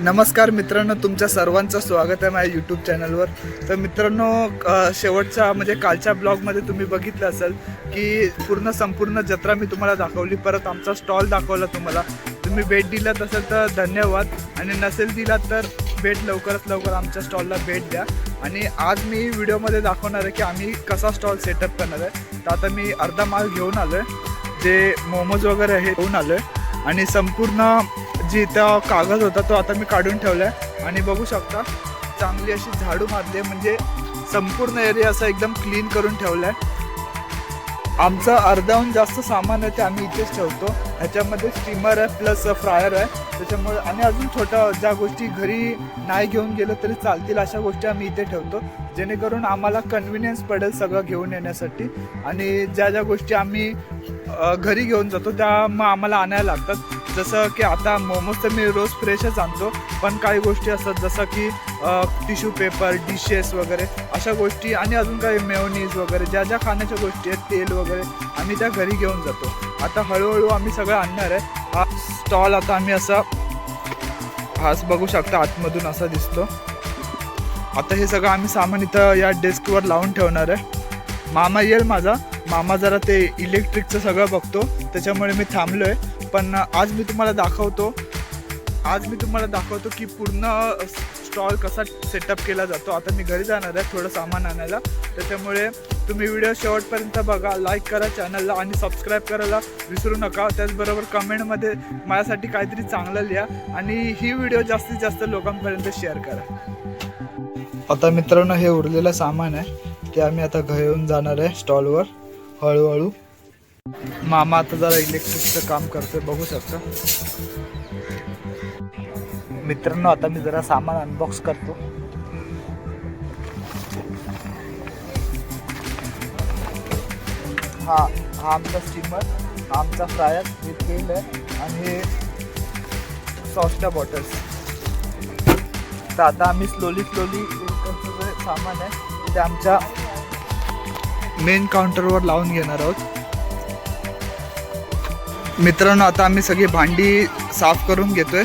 नमस्कार मित्रांनो तुमच्या सर्वांचं स्वागत आहे माझ्या यूट्यूब चॅनलवर तर मित्रांनो शेवटच्या म्हणजे कालच्या ब्लॉगमध्ये तुम्ही बघितलं असेल की पूर्ण संपूर्ण जत्रा मी तुम्हाला दाखवली. परत आमचा स्टॉल दाखवला तुम्हाला. तुम्ही भेट दिलात असेल तर धन्यवाद. आणि नसेल दिलात तर भेट लवकरात लवकर आमच्या स्टॉलला भेट द्या. आणि आज मी व्हिडिओमध्ये दाखवणार आहे की आम्ही कसा स्टॉल सेटअप करणार आहे. तर आता मी अर्धा माल घेऊन आलो आहे जे मोमोज वगैरे हे घेऊन आलो आहे आणि संपूर्ण जी त्या कागद होता तो आता मी काढून ठेवला आहे आणि बघू शकता चांगली अशी झाडू मारली आहे. म्हणजे संपूर्ण एरिया असा एकदम क्लीन करून ठेवला आहे आमचं अर्ध्याहून जास्त सामान आहे ते आम्ही इथेच ठेवतो. ह्याच्यामध्ये स्टीमर आहे प्लस फ्रायर आहे. त्याच्यामुळे आणि अजून छोट्या ज्या गोष्टी घरी नाही घेऊन गेलो तरी चालतील अशा गोष्टी आम्ही इथे ठेवतो. जेणेकरून आम्हाला कन्व्हिनियन्स पडेल सगळं घेऊन येण्यासाठी. आणि ज्या ज्या गोष्टी आम्ही घरी घेऊन जातो. त्या मग आम्हाला आणायला लागतात. जसं की आता मोमोज तर मी रोज फ्रेशच आणतो. पण काही गोष्टी असतात जसं की टिश्यू पेपर डिशेस वगैरे अशा गोष्टी आणि अजून काही मेओनीज वगैरे ज्या ज्या खाण्याच्या गोष्टी आहेत तेल वगैरे आम्ही त्या घरी घेऊन जातो. आता हळूहळू आम्ही सगळं आणणार आहे. हा स्टॉल आता आम्ही असा हाच बघू शकता आतमधून असा दिसतो. आता हे सगळं आम्ही सामान इथं या डेस्कवर लावून ठेवणार आहे. मामा येईल माझा. मामा जरा ते इलेक्ट्रिकचं सगळं बघतो. त्याच्यामुळे मी थांबलो आहे पण आज मी तुम्हाला दाखवतो. आज मी तुम्हाला दाखवतो की पूर्ण स्टॉल कसा सेटअप केला जातो. आता मी घरी जाणार आहे थोडं सामान आणायला. त्याच्यामुळे तुम्ही व्हिडिओ शेवटपर्यंत बघा लाईक करा चॅनलला आणि सबस्क्राईब करायला विसरू नका. त्याचबरोबर कमेंटमध्ये माझ्यासाठी काहीतरी चांगलं लिहा आणि ही व्हिडिओ जास्तीत जास्त लोकांपर्यंत शेअर करा. आता मित्रांनो हे उरलेलं सामान आहे. ते आम्ही आता घेऊन जाणार आहे स्टॉलवर हळूहळू. मामा आता जरा इलेक्ट्रिकचं काम करतोय बघू शकता. मित्रांनो आता मी जरा सामान अनबॉक्स करतो. हा हा आमचा स्टीमर हा आमचा फ्रायर हे तेल आहे आणि हे सॉसच्या बॉटल्स तर आता आम्ही स्लोली स्लोली सामान आहे. ते आमच्या मेन काउंटरवर लावून घेणार आहोत. मित्रांनो आता आम्ही सगळी भांडी साफ करून घेतोय.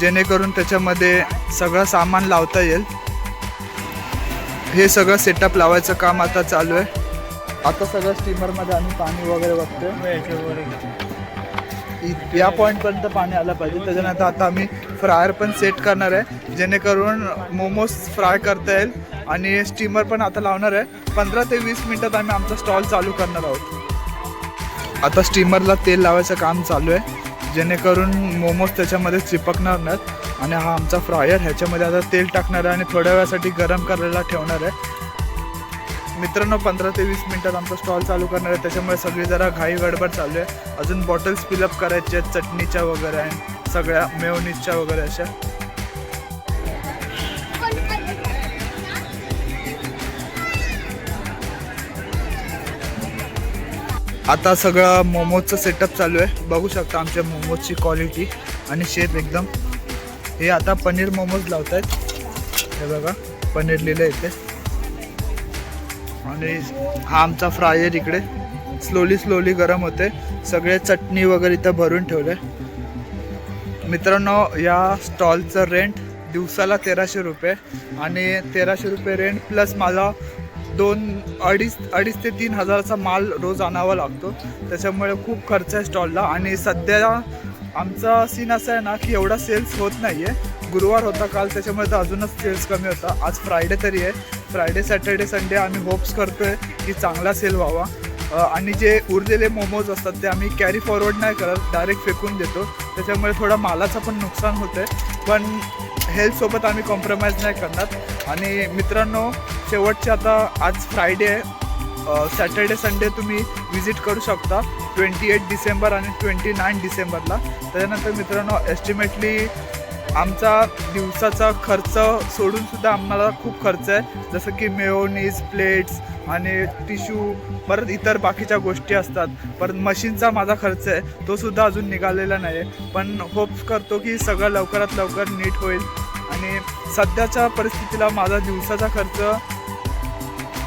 जेणेकरून त्याच्यामध्ये सगळं सामान लावता येईल. हे सगळं सेटअप लावायचं काम आता चालू आहे. आता सगळं स्टीमरमध्ये आम्ही पाणी वगैरे बघतोय या पॉईंटपर्यंत पाणी आलं पाहिजे. त्याच्यानंतर आता आम्ही फ्रायर पण सेट करणार आहे. जेणेकरून मोमोज फ्राय करता येईल आणि स्टीमर पण आता लावणार आहे. पंधरा ते वीस मिनिटात आम्ही आमचा स्टॉल चालू करणार आहोत. आता स्टीमरला तेल लावायचं काम चालू आहे. जेणेकरून मोमोज त्याच्यामध्ये चिपकणार नाहीत. आणि हा आमचा फ्रायर ह्याच्यामध्ये आता तेल टाकणार आहे आणि थोड्या वेळासाठी गरम करायला ठेवणार आहे. मित्रांनो पंधरा ते वीस मिनिटात आमचा स्टॉल चालू करणार आहे. त्याच्यामुळे सगळी जरा घाई गडबड चालू आहे. अजून बॉटल्स फिलअप करायच्या आहेत चटणीच्या वगैरे आहे सगळ्या मेवनीजच्या वगैरे अशा. आता सगळं मोमोजचं सेटअप चालू आहे. बघू शकता आमच्या मोमोजची क्वालिटी आणि शेप एकदम. हे आता पनीर मोमोज लावत आहेत हे बघा पनीर लिहिलं इथे. आणि हा आमचा फ्रायर इकडे स्लोली स्लोली गरम होते. सगळे चटणी वगैरे इथं भरून ठेवले. मित्रांनो या स्टॉलचं रेंट दिवसाला तेराशे रुपये आणि तेराशे रुपये रेंट प्लस मला दोन अडीच अडीच ते तीन हजाराचा माल रोज आणावा लागतो. त्याच्यामुळे खूप खर्च आहे स्टॉलला. आणि सध्या आमचा सीन असा आहे ना की एवढा सेल्स होत नाही आहे गुरुवार होता काल त्याच्यामुळे तर अजूनच सेल्स कमी होता. आज फ्रायडे तरी आहे. फ्रायडे सॅटर्डे संडे आम्ही होप्स करतोय की चांगला सेल व्हावा. आणि जे उरलेले मोमोज असतात ते आम्ही कॅरी फॉरवर्ड नाही करत डायरेक्ट फेकून देतो. त्याच्यामुळे थोडा मालाचं पण नुकसान होतं आहे पण हेल्थसोबत आम्ही कॉम्प्रोमाइज नाही करणार. आणि मित्रांनो शेवटचे आता आज फ्रायडे आहे. सॅटर्डे संडे तुम्ही विजिट करू शकता. ट्वेंटी एट डिसेंबर आणि ट्वेंटी नाईन डिसेंबरला. त्याच्यानंतर मित्रांनो एस्टिमेटली आमचा दिवसाचा खर्च सोडून सुद्धा आम्हाला खूप खर्च आहे. जसं की मेओनीज प्लेट्स आणि टिश्यू परत इतर बाकीच्या गोष्टी असतात. परत मशीनचा माझा खर्च आहे. तो सुद्धा अजून निघालेला नाही आहे पण होप्स करतो की सगळं लवकरात लवकर नीट होईल. आणि सध्याच्या परिस्थितीला माझा दिवसाचा खर्च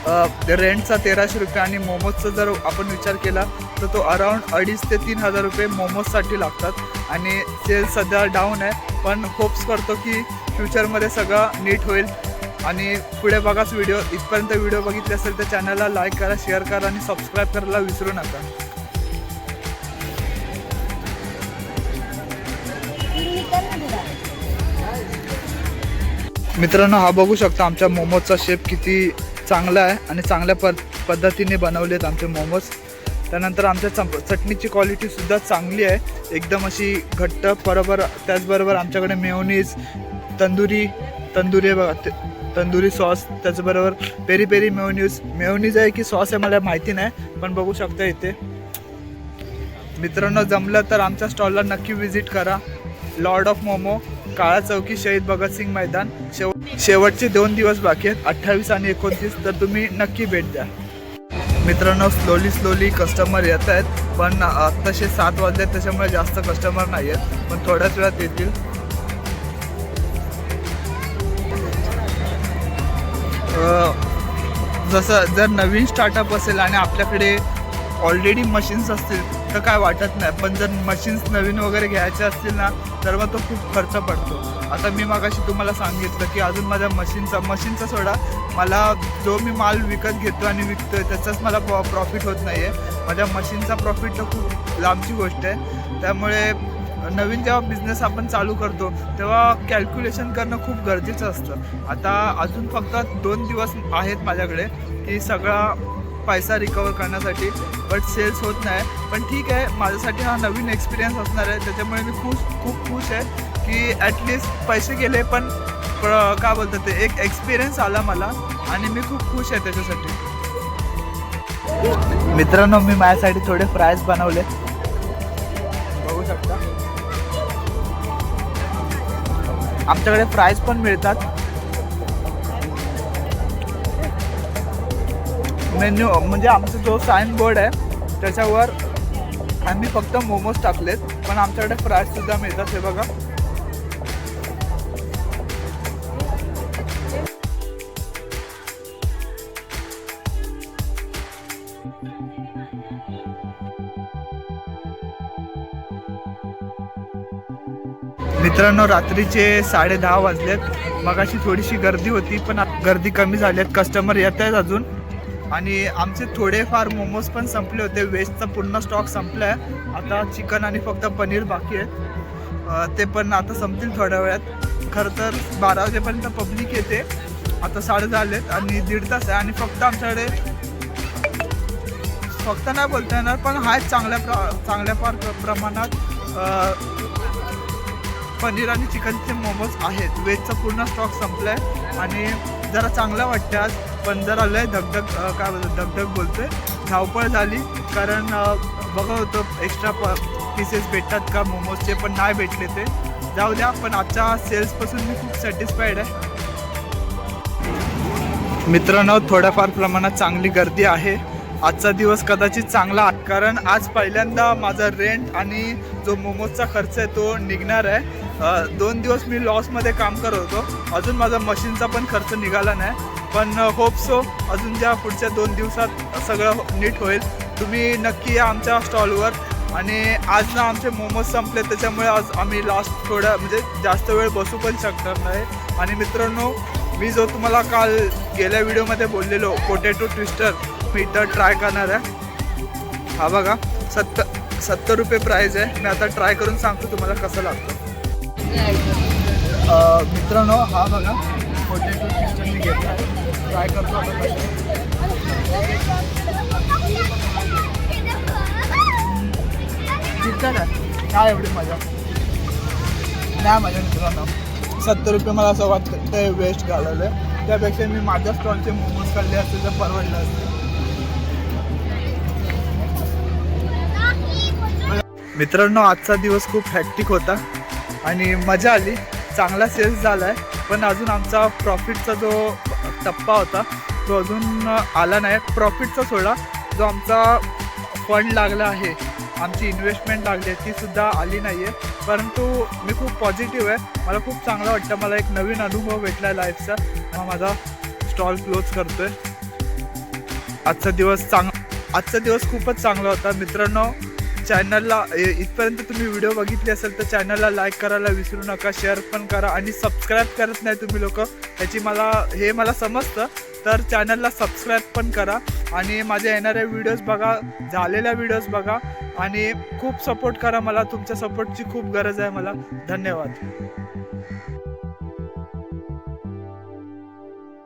रेंटचा तेराशे रुपये आणि मोमोजचा जर आपण विचार केला तर तो अराऊंड अडीच ते तीन हजार रुपये मोमोजसाठी लागतात. आणि सेल सध्या डाऊन आहे पण होप्स करतो की फ्युचरमध्ये सगळं नीट होईल. आणि पुढे बघाच व्हिडिओ इथपर्यंत व्हिडिओ बघितले असेल तर चॅनलला लाईक करा शेअर करा आणि सबस्क्राईब करायला विसरू नका. मित्रांनो हा बघू शकता आमच्या मोमोजचा शेप किती चांगला आहे आणि चांगल्या पद पद्धतीने बनवलेत आमचे मोमोज. त्यानंतर आमच्या चम चटणीची क्वालिटीसुद्धा चांगली आहे. एकदम अशी घट्ट बरोबर त्याचबरोबर आमच्याकडे मेवनीज तंदुरी तंदुरी आहे बघा तंदुरी सॉस त्याचबरोबर पेरी पेरी मेवनीज मेवनीज आहे की सॉस आहे मला माहिती नाही पण बघू शकता इथे. मित्रांनो जमलं तर आमच्या स्टॉलला नक्की व्हिजिट करा. लॉर्ड ऑफ मोमो काळा चौकी शहीद भगतसिंग मैदान. शेव शेवटचे दोन दिवस बाकी आहेत. अठ्ठावीस आणि एकोणतीस तर तुम्ही नक्की भेट द्या. मित्रांनो स्लोली स्लोली कस्टमर येत आहेत पण आत्ताशे सात वाजले आहेत, त्याच्यामुळे जास्त कस्टमर नाही आहेत पण थोड्याच वेळात येतील. जसं जर नवीन स्टार्टअप असेल आणि आपल्याकडे ऑलरेडी मशीन्स असतील तर काय वाटत नाही पण जर मशीन्स नवीन वगैरे घ्यायचे असतील ना तर मग तो खूप खर्च पडतो. आता मी मागाशी तुम्हाला सांगितलं की अजून माझ्या मशीनचा मशीनचा सोडा मला जो मी माल विकत घेतो आणि विकतोय त्याचाच मला प्रॉफिट होत नाही आहे माझ्या मशीनचा प्रॉफिट तर खूप लांबची गोष्ट आहे. त्यामुळे नवीन जेव्हा बिझनेस आपण चालू करतो तेव्हा कॅल्क्युलेशन करणं खूप गरजेचं असतं. आता अजून फक्त दोन दिवस आहेत माझ्याकडे की सगळा पैसा रिकवर करण्यासाठी बट सेल्स होत नाही. पण ठीक आहे माझ्यासाठी हा नवीन एक्सपिरियन्स असणार आहे. त्याच्यामुळे मी खुश खूप खुश आहे की ॲटलिस्ट पैसे गेले पण का बोलतात ते? एक एक्सपिरियन्स आला मला आणि मी खूप खुश आहे त्याच्यासाठी. मित्रांनो मी माझ्यासाठी थोडे फ्रायज बनवले. बघू शकता. आमच्याकडे फ्राईज पण मिळतात. मेन्यू म्हणजे आमचा जो साईन बोर्ड आहे त्याच्यावर आम्ही फक्त मोमोज टाकलेत पण आमच्याकडे फ्राईज सुद्धा मिळतात हे बघा. मित्रांनो रात्रीचे साडे दहा वाजलेत. मगाशी थोडीशी गर्दी होती पण आता गर्दी कमी झाली आहेत. कस्टमर येत आहेत अजून. आणि आमचे थोडेफार मोमोज पण संपले होते. वेजचा पूर्ण स्टॉक संपला आहे आता चिकन आणि फक्त पनीर बाकी आहे ते पण आता संपतील थोड्या वेळात. खरं तर बारा वाजेपर्यंत पब्लिक येते. आता साडे झालेत आणि दीड तास आहे आणि फक्त आमच्याकडे फक्त नाही बोलता येणार पण आहेत चांगल्या प्र चांगल्या फार प्र- प्रमाणात पनीर आणि चिकनचे मोमोज आहेत. वेजचा पूर्ण स्टॉक संपलाय. आणि जरा चांगलं वाटतं आज. पण जरा लय धगधग काय बोलतो धगधग बोलतोय. धावपळ झाली कारण बघा होतो होतं एक्स्ट्रा प पीसेस भेटतात का? मोमोजचे पण नाही भेटले ते. जाऊ द्या पण आजच्या सेल्सपासून मी खूप सॅटिस्फाईड आहे. मित्रांनो थोड्याफार प्रमाणात चांगली गर्दी आहे. आजचा दिवस कदाचित चांगला कारण आज पहिल्यांदा माझा रेंट आणि जो मोमोजचा खर्च आहे तो निघणार आहे. दोन दिवस मी लॉसमध्ये काम करत होतो. अजून माझा मशीनचा पण खर्च निघाला नाही. पण होप सो अजून ज्या पुढच्या दोन दिवसात सगळं नीट होईल. तुम्ही नक्की या आमच्या स्टॉलवर आणि आज ना आमचे मोमोज संपले त्याच्यामुळे आज आम्ही लास्ट थोडा म्हणजे जास्त वेळ बसू पण शकणार नाही. आणि मित्रांनो मी जो तुम्हाला काल गेल्या व्हिडिओमध्ये बोललेलो पोटॅटो ट्विस्टर मी इथं ट्राय करणार आहे. हा बघा सत्तर सत्तर रुपये प्राईज आहे. मी आता ट्राय करून सांगतो तुम्हाला कसं लागतं. मित्रांनो हा बघा. पोटॅटो ट्विस्टर घेतला ट्राय करतो आता काय एवढी मजा नाही मजा मित्रांनो सत्तर रुपये मला असं वाटतं. ते वेस्ट घालवलं आहे त्यापेक्षा मी माझ्या स्टॉलचे मोमोज खाल्ले असते तर परवडलं असते. मित्रांनो आजचा दिवस खूप हॅक्टिक होता आणि मजा आली. चांगला सेल्स झाला आहे पण अजून आमचा प्रॉफिटचा जो टप्पा होता तो अजून आला नाही. प्रॉफिटचा सोडा जो आमचा फंड लागला आहे आमची इन्व्हेस्टमेंट लागली आहे ती सुद्धा आली नाही आहे परंतु मी खूप पॉझिटिव्ह आहे. मला खूप चांगलं वाटतं. मला एक नवीन अनुभव भेटला आहे लाईफचा हा माझा स्टॉल क्लोज करतोय. आजचा दिवस चांग आजचा दिवस खूपच चांगला होता. मित्रांनो चॅनलला ए- इथपर्यंत तुम्ही व्हिडिओ बघितली असेल तर चॅनलला लाईक करायला विसरू नका शेअर पण करा आणि सबस्क्राईब करत नाही तुम्ही लोक याची मला हे मला समजतं. तर चॅनलला सबस्क्राईब पण करा आणि माझ्या येणाऱ्या व्हिडिओज बघा झालेल्या व्हिडिओज बघा आणि खूप सपोर्ट करा मला. तुमच्या सपोर्टची खूप गरज आहे मला. धन्यवाद.